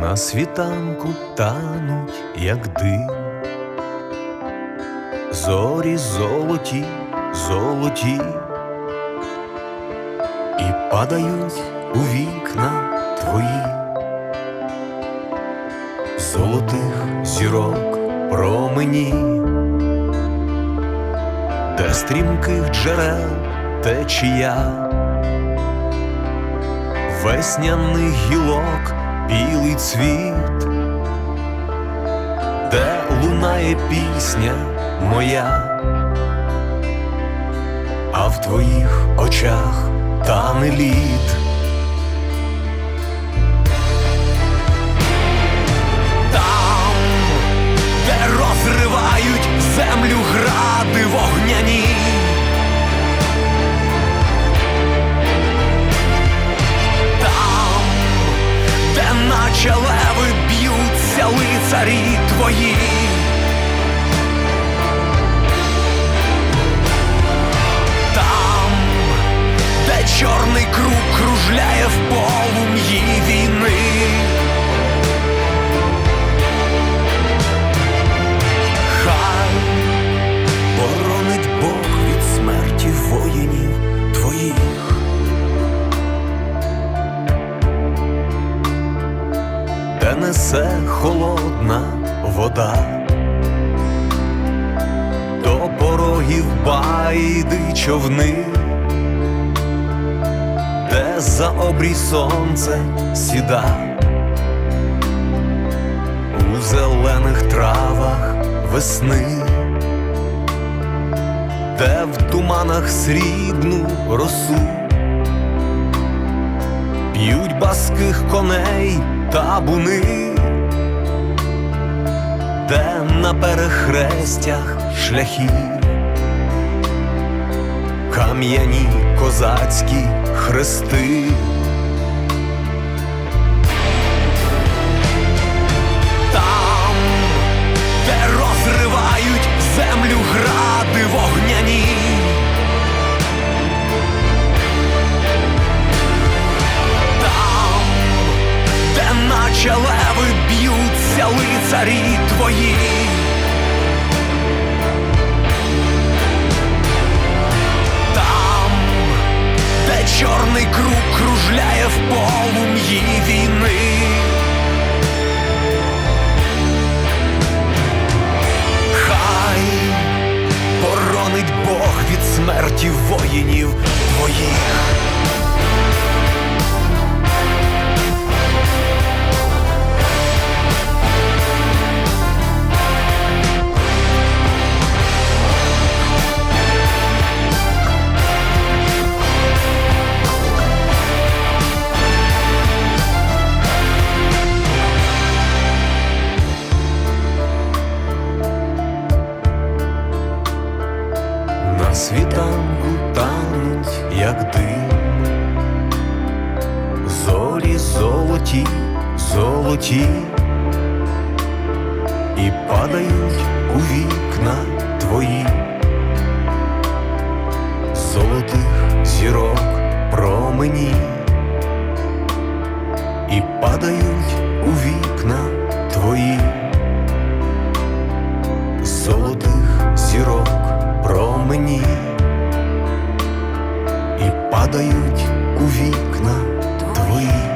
На світанку тануть, як дим, зорі золоті, золоті, і падають у вікна твої, золотих зірок промені, де стрімких джерел течія, весняних гілок білий цвіт, де лунає пісня моя, а в твоїх очах тане лід. Б'ються твої. Несе холодна вода, до порогів байди човни, де за обрій сонце сіда, у зелених травах весни, де в туманах срібну росу. П'ють баских коней табуни, де на перехрестях шляхів, кам'яні козацькі хрести. Твої. Там, де чорний круг кружляє в полум'ї війни. Хай боронить Бог від смерті воїнів твоїх. Світанку тануть, як дим, зорі золоті, золоті, і падають у вікна твої, золотих зірок промені, і падають у вікна падають у вікна твої.